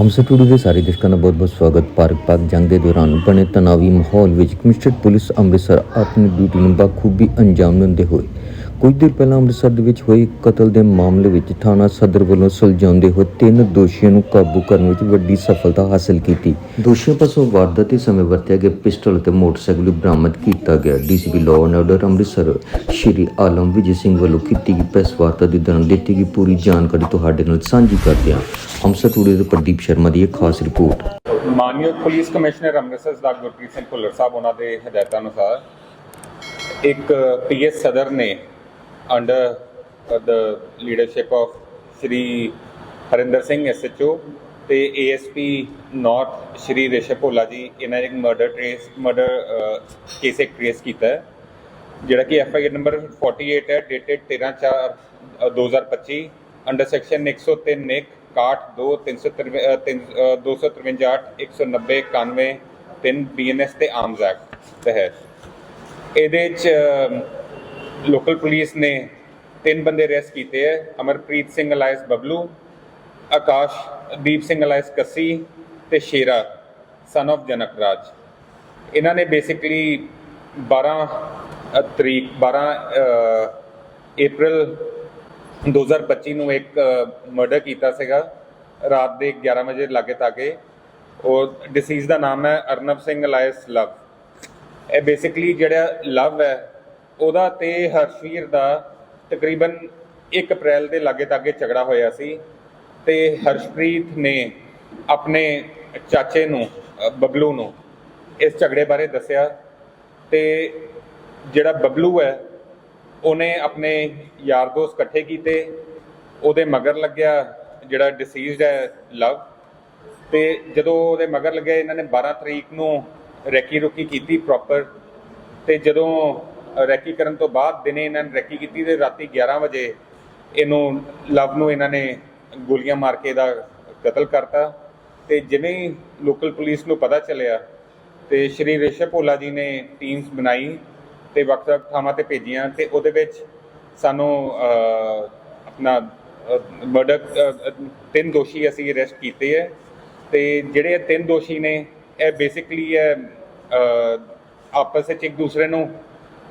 Amritsar today ਦੇ ਸਾਰੇ ਦਰਸ਼ਕਾਂ ਦਾ ਬਹੁਤ-ਬਹੁਤ ਸਵਾਗਤ। ਪਾਰਕ ਪਾਕ ਜੰਗ ਦੇ ਦੌਰਾਨ ਬਣੇ ਤਣਾਵੀ ਮਾਹੌਲ ਵਿੱਚ ਕਮਿਸ਼ਨਰਡ ਪੁਲਿਸ ਅੰਮ੍ਰਿਤਸਰ ਆਪਣੀ ਡਿਊਟੀ ਨੂੰ ਬਖੂਬੀ ਅੰਜਾਮ ਦਿੰਦੇ ਹੋਏ ਕੁਝ ਦਿਨ ਪਹਿਲਾਂ ਅੰਮ੍ਰਿਤਸਰ ਦੇ ਵਿੱਚ ਹੋਏ ਕਤਲ ਦੇ ਮਾਮਲੇ ਵਿੱਚ ਥਾਣਾ ਸਦਰ ਵੱਲੋਂ ਸੁਲਝਾਉਂਦੇ ਹੋਏ ਤਿੰਨ ਦੋਸ਼ੀਆਂ ਨੂੰ ਕਾਬੂ ਕਰਨ ਵਿੱਚ ਵੱਡੀ ਸਫਲਤਾ ਹਾਸਲ ਕੀਤੀ। ਦੋਸ਼ੀਆਂ ਪਾਸੋਂ ਵਾਰਦਾਤ ਦੇ ਸਮੇਂ ਵਰਤਿਆ ਗਿਆ ਪਿਸਟਲ ਅਤੇ ਮੋਟਰਸਾਈਕਲ ਬਰਾਮਦ ਕੀਤਾ ਗਿਆ। DCP law and order Amritsar Shri Alam Vijay Singh ਵੱਲੋਂ ਕੀਤੀ ਗਈ ਪ੍ਰੈਸ ਵਾਰਤਾ ਦੇ ਦੌਰਾਨ ਦਿੱਤੀ ਗਈ ਪੂਰੀ ਜਾਣਕਾਰੀ ਤੁਹਾਡੇ ਨਾਲ ਸਾਂਝੀ ਕਰਦੇ ਹਾਂ। ਅੰਮ੍ਰਿਤਸਰ ਟੂਡੇ ਦੇ ਪ੍ਰਦੀਪ ਸ਼ਰਮਾ ਦੀ ਇਹ ਖਾਸ ਰਿਪੋਰਟ। ਮਾਨਯੋਗ ਪੁਲਿਸ ਕਮਿਸ਼ਨਰ ਅੰਮ੍ਰਿਤਸਰ ਸਰਦਾਰ ਗੁਰਪ੍ਰੀਤ ਸਿੰਘ ਭੁੱਲਰ ਸਾਹਿਬ, ਉਹਨਾਂ ਦੇ ਹਦਾਇਤਾਂ ਅਨੁਸਾਰ ਇੱਕ ਪੀਐਸ ਸਦਰ ਨੇ under the leadership of Shri Harinder Singh SHO ਤੇ ਏਐਸਪੀ ਨਾਰਥ ਸ਼੍ਰੀ ਰੇਸ਼ਮ ਭੋਲਾ ਜੀ ਇਹਨਾਂ ਨੇ ਇੱਕ ਮਰਡਰ ਟ੍ਰੇਸ ਮਰਡਰ ਕੇਸ ਇੱਕ ਟ੍ਰੇਸ ਕੀਤਾ ਹੈ ਜਿਹੜਾ ਕਿ ਐਫ ਆਈ ਆਰ ਨੰਬਰ 48 ਹੈ ਡੇਟਡ 13 4 2025 ਅੰਡਰ ਸੈਕਸ਼ਨ 103 ਨਿਕ 62 353 253 190 91 3 ਬੀਐਨਐਸ ਤੇ ਆਰਮਸ ਐਕਟ ਤਹਿਤ ਇਹਦੇ ਚ ਲੋਕਲ ਪੁਲਿਸ ਨੇ ਤਿੰਨ ਬੰਦੇ ਅਰੈਸਟ ਕੀਤੇ ਹੈ, ਅਮਰਪ੍ਰੀਤ ਸਿੰਘ ਅਲਾਇਸ ਬਬਲੂ, ਆਕਾਸ਼ ਦੀਪ ਸਿੰਘ ਅਲਾਇਸ ਕੱਸੀ ਤੇ ਸ਼ੇਰਾ ਸਨ of ਜਨਕ ਰਾਜ। ਇਹਨਾਂ ਨੇ ਬੇਸਿਕਲੀ 12 ਤਰੀਕ 12 ਅਪ੍ਰੈਲ 2025 ਨੂੰ ਇੱਕ ਮਰਡਰ ਕੀਤਾ ਸੀਗਾ। ਰਾਤ ਦੇ 11 ਵਜੇ ਲਾਗੇ ਤਾਗੇ ਉਹ ਡਿਸੀਜ਼ ਦਾ ਨਾਮ ਹੈ ਅਰਨਬ ਸਿੰਘ ਅਲਾਇਸ ਲਵ। ਇਹ ਬੇਸਿਕਲੀ ਜਿਹੜਾ ਲਵ ਹੈ ਉਹਦਾ ਤੇ ਹਰਸ਼ਵੀਰ ਦਾ ਤਕਰੀਬਨ 1 ਅਪ੍ਰੈਲ ਦੇ ਲਾਗੇ ਤਾਗੇ ਝਗੜਾ ਹੋਇਆ ਸੀ ਤੇ ਹਰਸ਼ਪ੍ਰੀਤ ਨੇ ਆਪਣੇ ਚਾਚੇ ਨੂੰ ਬਬਲੂ ਨੂੰ ਇਸ ਝਗੜੇ ਬਾਰੇ ਦੱਸਿਆ ਤੇ ਜਿਹੜਾ ਬਬਲੂ ਹੈ, ਉਹਨੇ ਆਪਣੇ ਯਾਰ ਦੋਸਤ ਇਕੱਠੇ ਕੀਤੇ, ਉਹਦੇ ਮਗਰ ਲੱਗਿਆ ਜਿਹੜਾ ਡਿਸੀਜ਼ਡ ਹੈ ਲਵ ਤੇ ਜਦੋਂ ਉਹਦੇ ਮਗਰ ਲੱਗਿਆ, ਇਹਨਾਂ ਨੇ 12 ਤਰੀਕ ਨੂੰ ਰੈਕੀ ਰੁਕੀ ਕੀਤੀ ਪ੍ਰੋਪਰ ਤੇ ਜਦੋਂ ਰੈਕੀ ਕਰਨ ਤੋਂ ਬਾਅਦ ਦਿਨੇ ਇਹਨਾਂ ਨੇ ਰੈਕੀ ਕੀਤੀ ਤੇ ਰਾਤੀ 11 ਵਜੇ ਇਹਨੂੰ ਲਵ ਨੂੰ ਇਹਨਾਂ ਨੇ ਗੋਲੀਆਂ ਮਾਰ ਕੇ ਇਹਦਾ ਕਤਲ ਕਰਤਾ। ਤੇ ਜਿਵੇਂ ਹੀ ਲੋਕਲ ਪੁਲਿਸ ਨੂੰ ਪਤਾ ਚੱਲਿਆ ਤੇ ਸ਼੍ਰੀ ਰਿਸ਼ਵ ਭੋਲਾ ਜੀ ਨੇ ਟੀਮਸ ਬਣਾਈ ਤੇ ਵੱਖ-ਵੱਖ ਥਾਵਾਂ ਤੇ ਭੇਜੀਆਂ ਤੇ ਉਹਦੇ ਵਿੱਚ ਸਾਨੂੰ ਆਪਣਾ ਮਰਡਰ ਤਿੰਨ ਦੋਸ਼ੀ ਅਸੀਂ ਅਰੈਸਟ ਕੀਤੇ ਹੈ ਤੇ ਜਿਹੜੇ ਤਿੰਨ ਦੋਸ਼ੀ ਨੇ, ਇਹ ਬੇਸਿਕਲੀ ਇਹ ਆਪਸ ਵਿੱਚ ਇੱਕ ਦੂਸਰੇ ਨੂੰ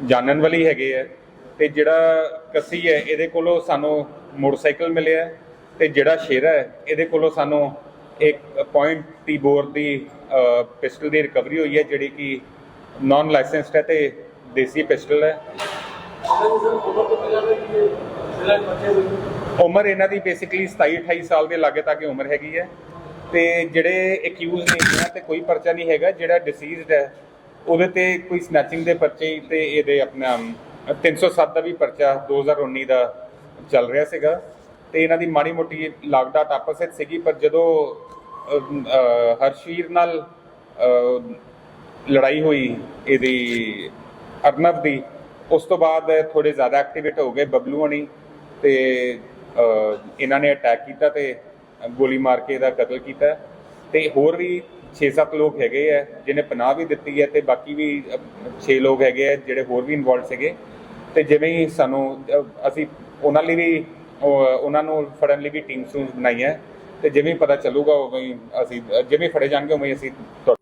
ਜਾਣਨ ਵਾਲੀ ਹੈਗੇ ਹੈ ਤੇ ਜਿਹੜਾ ਕੱਸੀ ਹੈ, ਇਹਦੇ ਕੋਲੋਂ ਸਾਨੂੰ ਮੋਟਰਸਾਈਕਲ ਮਿਲਿਆ ਹੈ ਤੇ ਜਿਹੜਾ ਸ਼ੇਰਾ ਹੈ, ਇਹਦੇ ਕੋਲੋਂ ਸਾਨੂੰ ਇੱਕ ਪੁਆਇੰਟ ਟੀ ਬੋਰ ਦੀ ਪਿਸਟਲ ਦੀ ਰਿਕਵਰੀ ਹੋਈ ਹੈ, ਜਿਹੜੀ ਕਿ ਨਾਨ ਲਾਇਸੈਂਸਡ ਹੈ ਤੇ ਦੇਸੀ ਪਿਸਟਲ ਹੈ। ਉਮਰ ਇਹਨਾਂ ਦੀ ਬੇਸਿਕਲੀ 27 28 ਸਾਲ ਦੇ ਲਾਗੇ ਤੱਕ ਉਮਰ ਹੈਗੀ ਹੈ ਤੇ ਜਿਹੜੇ ਅਕਿਊਜ਼ ਨੇ ਇਹਨਾਂ ਤੇ ਕੋਈ ਪਰਚਾ ਨਹੀਂ ਹੈਗਾ, ਜਿਹੜਾ ਡਿਸੀਜ਼ਡ ਹੈ ਉਹਦੇ ਤੇ ਕੋਈ ਸਨੈਚਿੰਗ ਦੇ ਪਰਚੇ ਤੇ ਇਹਦੇ ਆਪਣਾ 307 ਦਾ ਵੀ ਪਰਚਾ 2019 ਦਾ ਚੱਲ ਰਿਹਾ ਸੀਗਾ। ਤੇ ਇਹਨਾਂ ਦੀ ਮਾੜੀ ਮੋਟੀ ਲਾਗਡਾਟ ਆਪਸ ਵਿੱਚ ਸੀਗੀ, ਪਰ ਜਦੋਂ ਹਰਸ਼ੀਰ ਨਾਲ ਲੜਾਈ ਹੋਈ ਇਹਦੀ, ਅਰਨਵ ਦੀ, ਉਸ ਤੋਂ ਬਾਅਦ ਥੋੜੇ ਜ਼ਿਆਦਾ ਐਕਟੀਵੇਟ ਹੋ ਗਏ ਬਬਲੂ ਹਣੀ ਤੇ ਇਹਨਾਂ ਨੇ ਅਟੈਕ ਕੀਤਾ ਤੇ ਗੋਲੀ ਮਾਰ ਕੇ ਇਹਦਾ ਕਤਲ ਕੀਤਾ। ਤੇ ਹੋਰ ਵੀ 6-7 ਲੋਕ ਹੈਗੇ ਆ ਜਿਨੇ ਪਨਾਹ ਵੀ ਦਿੱਤੀ ਹੈ ਤੇ ਬਾਕੀ ਵੀ 6 ਲੋਕ ਹੈਗੇ ਆ ਜਿਹੜੇ ਹੋਰ ਵੀ ਇਨਵੋਲਡ ਸੀਗੇ। ਤੇ ਜਿਵੇਂ ਹੀ ਸਾਨੂੰ ਅਸੀਂ ਉਹਨਾਂ ਲਈ ਵੀ ਉਹਨਾਂ ਨੂੰ ਫੜਨ ਲਈ ਵੀ ਟੀਮ ਸੂਨ ਬਣਾਈ ਹੈ ਤੇ ਜਿਵੇਂ ਪਤਾ ਚੱਲੂਗਾ, ਉਵੇਂ ਹੀ ਅਸੀਂ, ਜਿਵੇਂ ਫੜੇ ਜਾਣਗੇ, ਉਵੇਂ ਹੀ ਅਸੀਂ ਤੁਹਾਡੇ